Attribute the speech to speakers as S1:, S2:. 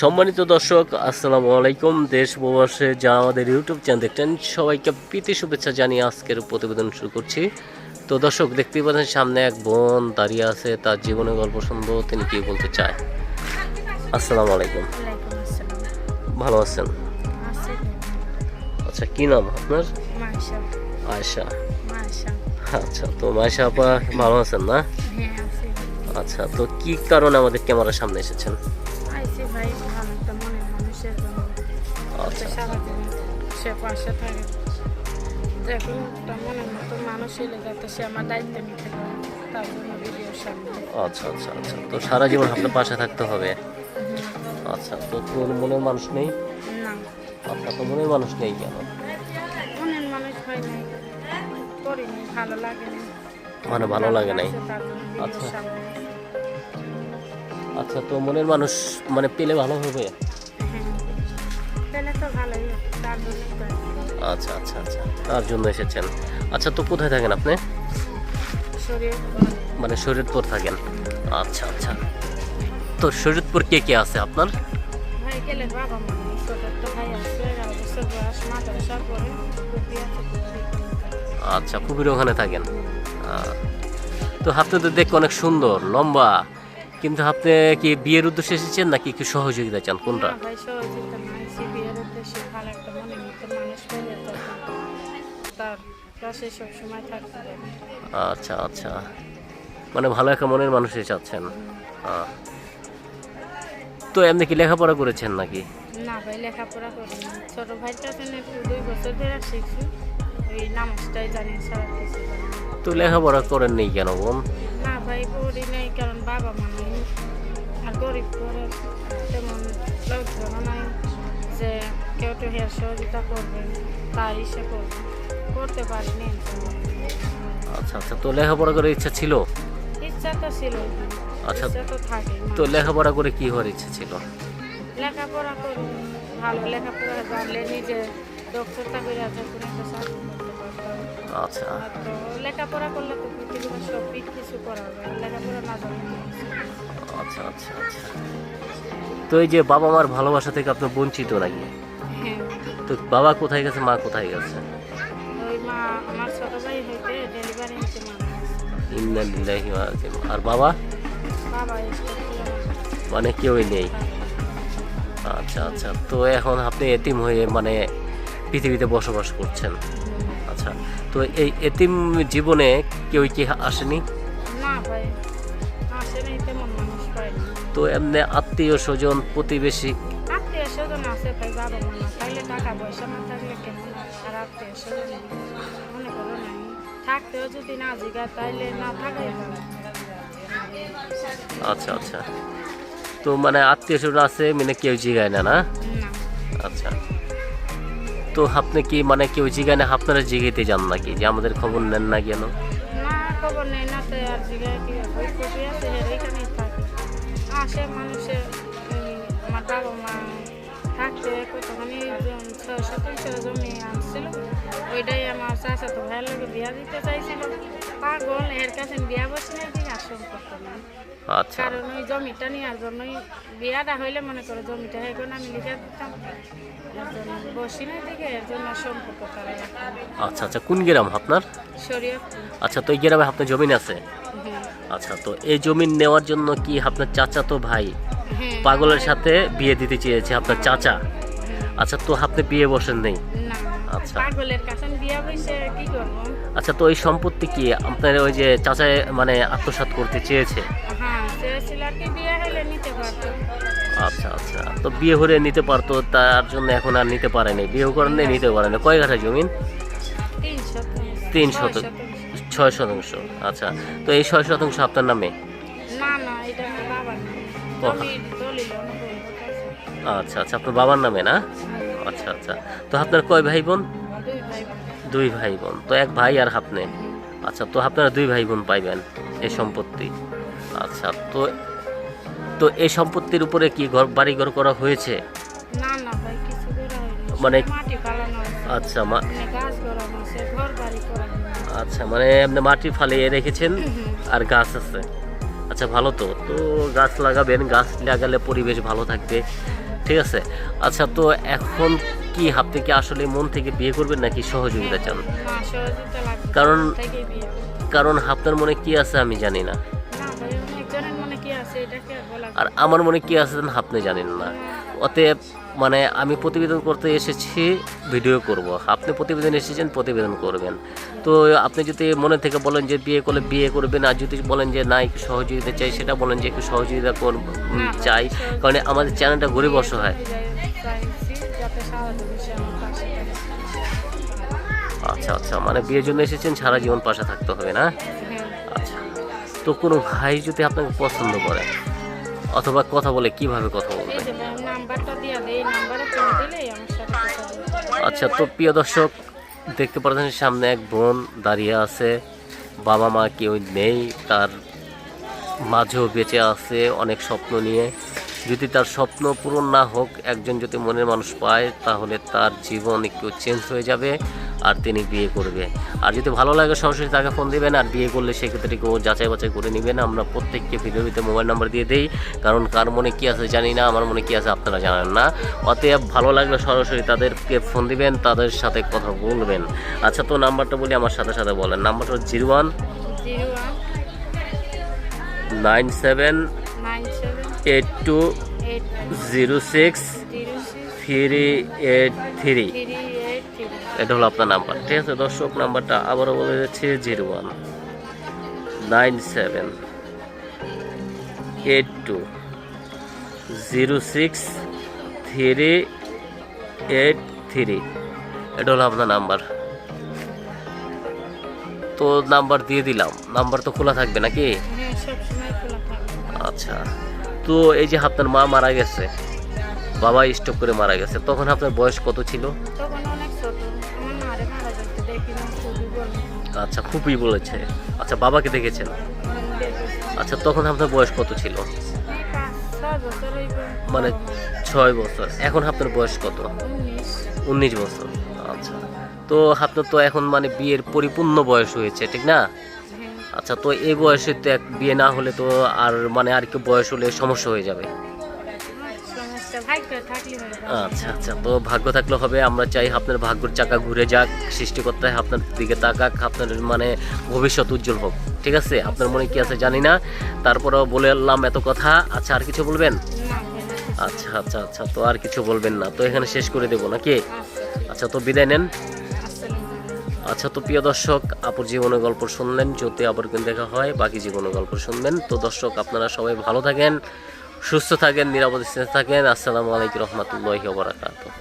S1: সম্মানিত দর্শক আসসালামু আলাইকুম। দেশ প্রবাসে যা আমাদের ইউটিউব চ্যানেল দেখছেন সবাইকে প্রীতি শুভেচ্ছা জানিয়ে আজকের প্রতিবেদন শুরু করছি। তো দর্শক দেখতেই পাচ্ছেন সামনে এক বোন দাঁড়িয়ে আছে তার জীবনের গল্প শুনব তিনি কি বলতে চায়? আসসালামু আলাইকুম। ভালো আছেন? আচ্ছা কি নাম আপনার? আয়শা আচ্ছা তো মায়শা আপা ভালো আছেন না?
S2: হ্যাঁ
S1: আচ্ছা তো কি কারণে আমাদের ক্যামেরার সামনে এসেছেন?
S2: আইসি ভাই ভালো একটা মনের মানুষের জন্য সে সারাদিন সে পাশে থাকে দেখুন একটা মনের মতো মানুষ এলে যাতে সে আমার দায়িত্ব নিতে পারে তার জন্য ভিডিওর সামনে
S1: আচ্ছা আচ্ছা আচ্ছা তো সারা জীবন আপনার পাশে থাকতে হবে আচ্ছা তো তোর মনের মানুষ নেই
S2: না
S1: আপনার তো মনের মানুষ নেই কেন
S2: মনের মানুষ হয় নাই করিনি ভালো লাগেনি
S1: মানে ভালো লাগে নাই আচ্ছা। আচ্ছা তো মনের মানুষ মানে পেলে ভালো হবে?
S2: হ্যাঁ।
S1: আচ্ছা আচ্ছা আচ্ছা তার জন্য এসেছেন। আচ্ছা তো কোথায় থাকেন আপনি? মানে শরীরপুর থাকেন। আচ্ছা আচ্ছা। তো শরীরপুর কে কে আছে আপনার? আচ্ছা খুবই ওখানে থাকেন। তো আপনি তো দেখতে অনেক সুন্দর লম্বা। কিন্তু আপনি কি বিয়ের উদ্দেশ্যে এসেছেন নাকি একটু সহযোগিতা চান? কোনটা?
S2: মানুষ
S1: আচ্ছা আচ্ছা। মানে ভালো একটা মনের মানুষই চাচ্ছেন। আহ। তো এমনি কি লেখাপড়া করেছেন নাকি?
S2: না ভাই লেখাপড়া করিনি। ছোট ভাইয়ের কাছে দুই বছর ধরে শিখছি। নামাজটাই জানি সারা কিছু
S1: তো লেখাপড়া করেন নেই কেন বোন?
S2: না ভাই পড়ি নাই কারণ বাবা মা নেই। আর গরিব করে তেমন লোকজন নাই যে কেউ তো হেয়ার সহযোগিতা করবে তাই সে করবে করতে পারিনি।
S1: আচ্ছা আচ্ছা তো লেখাপড়া করার ইচ্ছা ছিল?
S2: ইচ্ছা তো ছিল।
S1: আচ্ছা।
S2: তো থাকে
S1: তো লেখাপড়া করে কি হওয়ার ইচ্ছা ছিল?
S2: লেখাপড়া করি ভালো লেখাপড়া জানলে নিজে দক্ষতা করে আছে কোনো একটা চাকরি করতে পারতাম।
S1: আচ্ছা।
S2: লেখাপড়া করলে তো পৃথিবীর সব কিছু করা হবে লেখাপড়া না জানলে।
S1: আচ্ছা আচ্ছা আচ্ছা। তো এই যে বাবা মার ভালোবাসা থেকে আপনি বঞ্চিত নাকি?
S2: হ্যাঁ
S1: তো বাবা কোথায় গেছে মা কোথায় গেছে?
S2: ওই মা আমার ছোট ভাই হইতে ডেলিভারি নিতে মারা গেছে।
S1: ইন্না লিল্লাহি ওয়া ইন্না আর বাবা?
S2: বাবা
S1: মানে কেউই নেই? আচ্ছা আচ্ছা। তো এখন আপনি এতিম হয়ে মানে পৃথিবীতে বসবাস করছেন। আচ্ছা। তো এই এতিম জীবনে কেউ কি আসেনি?
S2: না ভাই আসে নাই তেমন।
S1: তো এমনি আত্মীয় স্বজন প্রতিবেশী?
S2: আত্মীয় স্বজন আছে ভাই বাবা মা থাকলে টাকা পয়সা না থাকলে কেমন আর আত্মীয় স্বজন মনে করো নাই। থাকতেও যদি না জিগা তাইলে না থাকলে
S1: আচ্ছা আচ্ছা। তো মানে আত্মীয় স্বজন আছে মানে কেউ জিগায় না না? আচ্ছা। তো আপনি কি মানে কেউ জিগায় না আপনারা জিগাইতে যান নাকি? যে আমাদের খবর নেন না কেন?
S2: না খবর নেই না তো আর জিগা কি হবে? ওই কপি আছে এখানেই মানুষের আমার বাবা মা থাকতে কতখানি শতাংশ জমি আনছিল। ওইটাই আমার চাচা তো ভাইয়ের লোকে বিয়া দিতে চাইছিল। পাগল এর কাছে বিয়া বসে নাই দিকে আর সম্পর্ক নাই।
S1: আচ্ছা।
S2: কারণ ওই জমিটা নেওয়ার জন্যই বিয়াটা হইলে মনে করো জমিটা এখন আমি লিখে দিতাম।
S1: আচ্ছা আচ্ছা কোন গ্রাম আপনার? আচ্ছা তো এই গ্রামে আপনার জমিন আছে? আচ্ছা তো এই জমিন নেওয়ার জন্য কি আপনার চাচা তো ভাই
S2: হ্যাঁ।
S1: পাগলের সাথে বিয়ে দিতে চেয়েছে আপনার চাচা?
S2: হ্যাঁ।
S1: আচ্ছা তো আপনি বিয়ে বসেন নেই? আচ্ছা।
S2: পাগলের কাছে বিয়া বসে কি করব?
S1: আচ্ছা তো এই সম্পত্তি কি আপনার ওই যে চাচায় মানে আত্মসাৎ করতে চেয়েছে?
S2: হ্যাঁ চেয়েছিল কি বিয়ে হলে নিতে পারতো।
S1: আচ্ছা আচ্ছা তো বিয়ে হলে নিতে পারতো তার জন্য এখন আর নিতে পারেনি। বিয়ে করেন নিতে পারেনি। কয় কাঠা জমিন
S2: তিন
S1: শতক ছয় শতাংশ। আচ্ছা তো এই ছয় শতাংশ আপনার নামে? আচ্ছা আচ্ছা আপনার বাবার নামে না? আচ্ছা। আচ্ছা তো আপনার কয় ভাই বোন
S2: দুই ভাই বোন।
S1: তো এক ভাই আর আপনি আচ্ছা তো আপনারা দুই ভাই বোন পাইবেন এই সম্পত্তি। আচ্ছা তো তো এই সম্পত্তির উপরে কি ঘর বাড়ি ঘর করা হয়েছে মানে- আচ্ছা মা- আচ্ছা মানে আপনি মাটি ফালিয়ে রেখেছেন আর গাছ আছে। আচ্ছা ভালো তো। তো গাছ লাগাবেন গাছ লাগালে পরিবেশ ভালো থাকবে। ঠিক আছে? আচ্ছা তো এখন কি আপনি কি আসলে মন থেকে বিয়ে করবেন নাকি সহযোগিতা চান? কারণ-। কারণ আপনার মনে কি আছে আমি জানি না।
S2: আর
S1: আর আমার মনে কি আছে আপনি জানেন না। অতএব মানে আমি প্রতিবেদন করতে এসেছি ভিডিও করব। আপনি প্রতিবেদন এসেছেন প্রতিবেদন করবেন। তো আপনি যদি মনে থেকে বলেন যে বিয়ে করলে বিয়ে করবেন আর যদি বলেন যে না একটু সহযোগিতা চাই সেটা বলেন যে একটু সহযোগিতা কর চাই। কারণ আমাদের চ্যানেলটা গরিব অসহায়। আচ্ছা আচ্ছা মানে বিয়ের জন্য এসেছেন সারা জীবন পাশে থাকতে হবে না?
S2: হ্যাঁ।
S1: আচ্ছা। তো কোনো ভাই যদি আপনাকে পছন্দ করে অথবা কথা বলে কীভাবে কথা বলবে? আচ্ছা তো প্রিয় দর্শক দেখতে পাচ্ছেন সামনে এক বোন দাঁড়িয়ে আছে। বাবা মা কেউ নেই তার মাঝেও বেঁচে আছে অনেক স্বপ্ন নিয়ে। যদি তার স্বপ্ন পূরণ না হোক একজন যদি মনের মানুষ পায় তাহলে তার জীবন একটু চেঞ্জ হয়ে যাবে। আর তিনি বিয়ে করবে। আর যদি ভালো লাগে সরাসরি তাকে ফোন দিবেন আর বিয়ে করলে সেক্ষেত্রে কেউ যাচাই বাছাই করে নেবেন। আমরা প্রত্যেককে ভিডিওতে মোবাইল নাম্বার দিয়ে দেই কারণ কার মনে কী আছে জানি না আমার মনে কী আছে আপনারা জানেন না। অতএব ভালো লাগলে সরাসরি তাদেরকে ফোন দিবেন তাদের সাথে কথা বলবেন। আচ্ছা তো নাম্বারটা বলি আমার সাথে সাথে বলেন। নাম্বারটা one
S2: zero one
S1: nine seven eight two zero six three eight three এটা হলো আপনার নাম্বার। ঠিক আছে দর্শক নাম্বারটা আবারও বলে যাচ্ছে zero one nine seven eight two zero six three eight three. এটা হলো আপনার নাম্বার। তো নাম্বার দিয়ে দিলাম। নাম্বার তো খোলা থাকবে নাকি?
S2: হ্যাঁ
S1: আচ্ছা তো এই যে আপনার মা মারা গেছে বাবা স্ট্রোক করে মারা গেছে তখন আপনার বয়স কত ছিল?
S2: তখন
S1: আচ্ছা খুবই বলেছে। আচ্ছা বাবাকে দেখেছেন? আচ্ছা তখন আপনার বয়স কত ছিল? মানে ছয় বছর। এখন আপনার বয়স কত?
S2: উনিশ
S1: বছর। আচ্ছা তো আপনার তো এখন মানে বিয়ের পরিপূর্ণ বয়স হয়েছে, ঠিক না? আচ্ছা তো এই বয়সে তো এক বিয়ে না হলে তো আর মানে আর কি বয়স হলে সমস্যা হয়ে যাবে। আচ্ছা আচ্ছা। তো ভাগ্য থাকলে হবে আমরা চাই আপনার ভাগ্যর চাকা ঘুরে যাক সৃষ্টিকর্তা আপনার দিকে তাকাক আপনার মানে ভবিষ্যৎ উজ্জ্বল হোক। ঠিক আছে? আপনার মনে কি আছে জানি না। তারপরেও বলে এলাম এত কথা। আচ্ছা আর কিছু বলবেন। আচ্ছা আচ্ছা আচ্ছা। তো আর কিছু বলবেন না। তো এখানে শেষ করে দেবো নাকি?
S2: আচ্ছা
S1: আচ্ছা তো বিদায় নেন। আচ্ছা তো প্রিয় দর্শক আপুর জীবনের গল্প শুনলেন যদি আবার কিন্তু দেখা হয় বাকি জীবনের গল্প শুনবেন। তো দর্শক আপনারা সবাই ভালো থাকেন। সুস্থ থাকেন নিরাপদ থাকেন। আসসালামু আলাইকুম রহমতুল্লাহ ওবরাকাতুহ